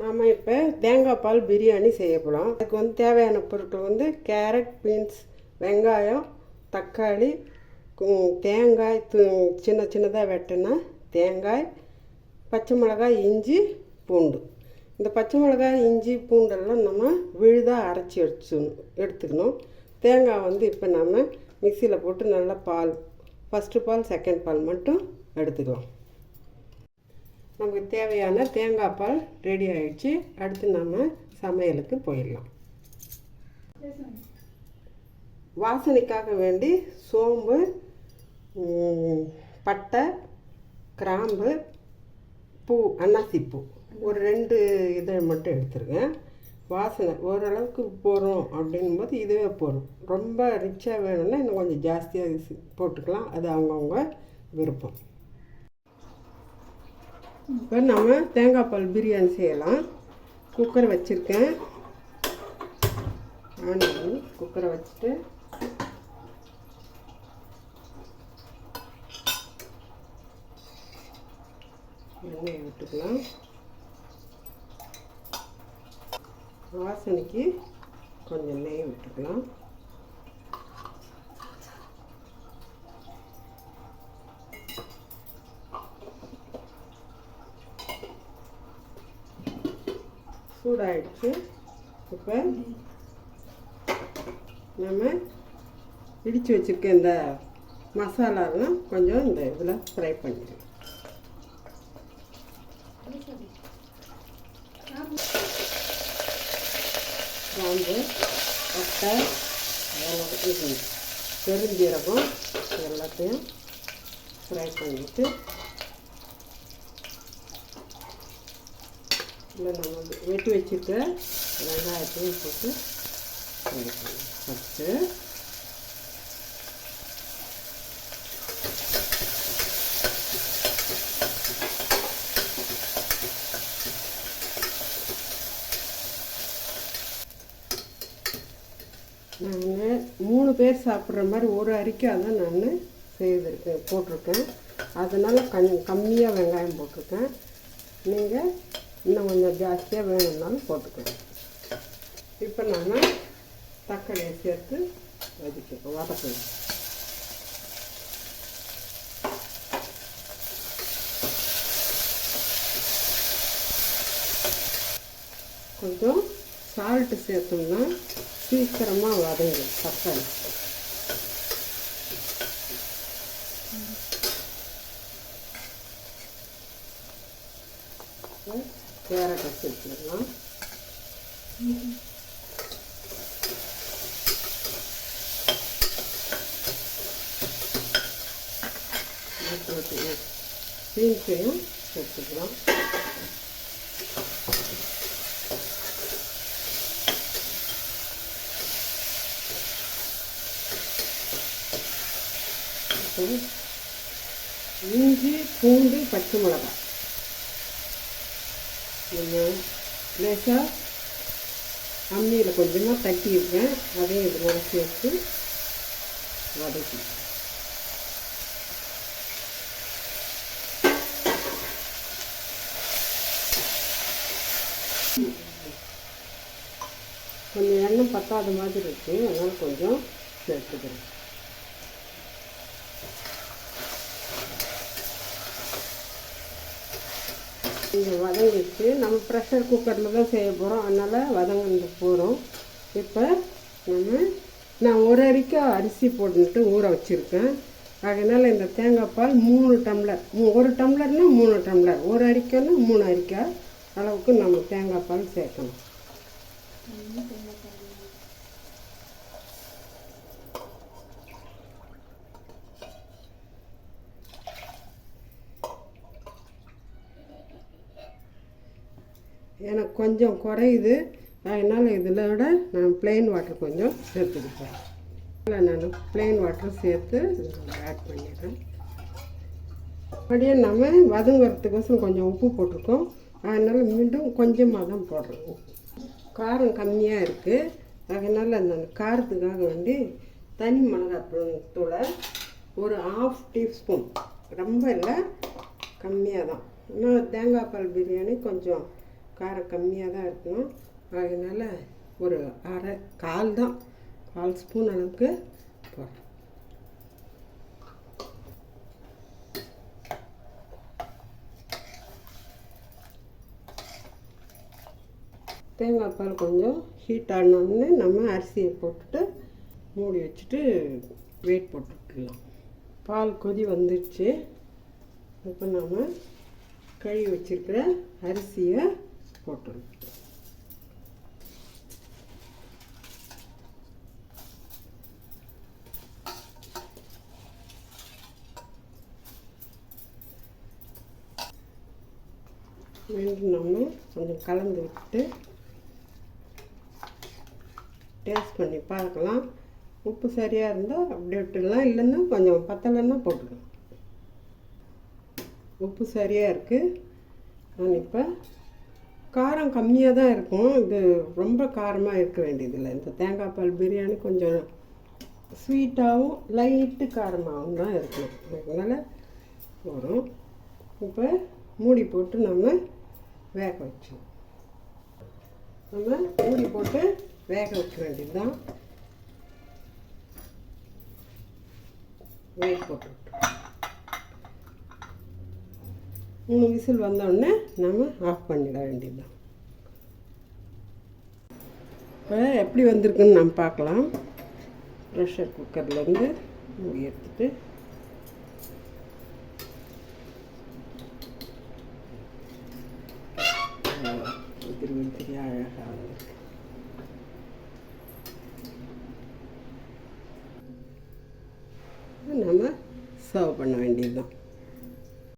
நாம் இப்போ தேங்காய் பால் பிரியாணி செய்ய போகிறோம் அதுக்கு வந்து தேவையான பொருட்கள் வந்து கேரட் பீன்ஸ் வெங்காயம் தக்காளி தேங்காய் து சின்ன சின்னதாக வெட்டினா தேங்காய் பச்சை மிளகாய் இஞ்சி பூண்டு. இந்த பச்சை மிளகாய் இஞ்சி பூண்டெல்லாம் நம்ம விழுதாக அரைச்சி எடுத்து எடுத்துக்கணும். தேங்காய் வந்து இப்போ நம்ம மிக்சியில் போட்டு நல்லா பால் ஃபஸ்ட்டு பால் செகண்ட் பால் மட்டும் எடுத்துக்கலாம். நமக்கு தேவையான தேங்காய் பால் ரெடி ஆகிடுச்சு அடுத்து நம்ம சமையலுக்கு போயிடலாம். வாசனைக்காக வேண்டி சோம்பு பட்டை கிராம்பு பூ அன்னாசிப்பூ. ஒரு ரெண்டு இதை மட்டும் எடுத்துருக்கேன் வாசனை ஓரளவுக்கு போகிறோம் அப்படிங்கும்போது இதுவே போகிறோம் ரொம்ப ரிச்சாக வேணும்னா இன்னும் கொஞ்சம் ஜாஸ்தியாக போட்டுக்கலாம். அது அவங்கவுங்க விருப்பம். இப்போ நம்ம தேங்காய் பால் பிரியாணி செய்யலாம். குக்கர் வச்சுருக்கேன். ஆன் பண்ணி குக்கரை வச்சுட்டு. எண்ணெயை விட்டுக்கலாம். வாசனைக்கு கொஞ்சம் நெய் விட்டுக்கலாம். சூடாயிடுச்சு. இப்போ நம்ம இடித்து வச்சுருக்க இந்த மசாலாலாம் கொஞ்சம் இந்த இதில் ஃப்ரை பண்ணிடுவோம் கிராம்பு பட்டை பெருஞ்சீரகம் எல்லாத்தையும் ஃப்ரை பண்ணிவிட்டு இல்லை நம்ம வந்து வெட்டி வச்சுருக்க வெங்காயத்தையும் போட்டு ஃபஸ்ட்டு நான் மூணு பேர் சாப்பிட்ற மாதிரி ஒரு அரிக்காய் தான் நான் செய்திருக்கேன் போட்டிருக்கேன். அதனால் கண் கம்மியாக வெங்காயம் போட்டிருக்கேன். நீங்கள் இன்னும் கொஞ்சம் ஜாஸ்தியாக வேணும்னாலும் போட்டுக்கலாம். இப்போ நான் தக்காளியை சேர்த்து வதக்க வதக்கணும். கொஞ்சம் சால்ட்டு சேர்த்தோம்னா சீக்கிரமாக வதங்கும் தக்காளி. கேரட் கேரட்டை வச்சுக்கலாம் பீன்ஸையும் சேர்த்துக்கலாம் அப்புறம் இஞ்சி பூண்டு பச்சை மிளகாய். நம்ம லேசாக அம்மியில் கொஞ்சமாக தட்டியிருக்கேன் அதையும் இது மாதிரி சேர்த்து வதக்கி. கொஞ்சம் எண்ணெய் பத்தாத மாதிரி இருக்குது அதனால் கொஞ்சம் சேர்த்துக்கிறேன். இங்கே வதங்கிச்சு நம்ம ப்ரெஷர் குக்கரில் தான் செய்ய போகிறோம் அதனால் வதங்கிட்டு போகிறோம் இப்போ நம்ம நான் ஒரு அரிக்காய் அரிசி போட்டுட்டு ஊற வச்சுருக்கேன். அதனால் இந்த தேங்காய் பால் மூணு டம்ளர். ஒரு டம்ளர்னால் மூணு டம்ளர். ஒரு அரிக்காய்னா மூணு அரிக்காய் அளவுக்கு நம்ம தேங்காய் பால் சேர்க்கணும். எனக்கு கொஞ்சம் குறையுது. அதனால் இதில் விட நான் பிளெயின் வாட்டர் கொஞ்சம் சேர்த்துக்கிட்டேன் இல்லை நான் பிளெயின் வாட்டர் சேர்த்து ஆட் பண்ணிடுறேன். அப்படியே நம்ம வதங்குறதுக்கோசம் கொஞ்சம் உப்பு போட்டிருக்கோம். அதனால் மீண்டும் கொஞ்சமாக தான் போடுறோம். காரம் கம்மியாக இருக்குது அதனால் அந்த காரத்துக்காக வேண்டி தனி மிளகாய் தூளை ஒரு ஆஃப் டீஸ்பூன் ரொம்ப இல்லை கம்மியாக தான். இன்னும் தேங்காய் பால் பிரியாணி கொஞ்சம் காரம் கம்மியாக தான் இருக்கணும். அதனால் ஒரு அரை கால் தான். கால் ஸ்பூன் அளவுக்கு போடுறேன். தேங்காய் பால் கொஞ்சம் ஹீட் ஆனோடனே நம்ம அரிசியை போட்டுட்டு மூடி வச்சுட்டு வெயிட் போட்டுக்கலாம். பால் கொதி வந்துடுச்சு இப்போ நம்ம கழுவி வச்சுருக்கிற அரிசியை போட்டு மீண்டும் நம்ம கொஞ்சம் கலந்து விட்டு டேஸ்ட் பண்ணி பார்க்கலாம். உப்பு சரியாக இருந்தால் அப்படியே விட்டுடலாம். இல்லைன்னா கொஞ்சம் பத்தலைன்னா போட்டுக்கலாம். உப்பு சரியாக இருக்குது நான் இப்போ காரம் கம்மியாக தான் இருக்கும். இது ரொம்ப காரமாக இருக்க வேண்டியதில்லை. இந்த தேங்காய் பால் பிரியாணி கொஞ்சம் ஸ்வீட்டாகவும் லைட்டு காரமாகவும் தான் இருக்கும் அதனால் வரும் இப்போ மூடி போட்டு நம்ம வேக வச்சோம் நம்ம மூடி போட்டு வேக வைக்க வேண்டியது தான் வெயிட் போட்டு மூணு விசில் வந்தோடனே நம்ம ஆஃப் பண்ணிட வேண்டியதுதான். இப்போ எப்படி வந்திருக்குன்னு நம்ம பார்க்கலாம். ப்ரெஷர் குக்கர்லேருந்து மூடி எடுத்துட்டு. அழகாக வந்திருக்கு. நம்ம சர்வ் பண்ண வேண்டியதுதான்.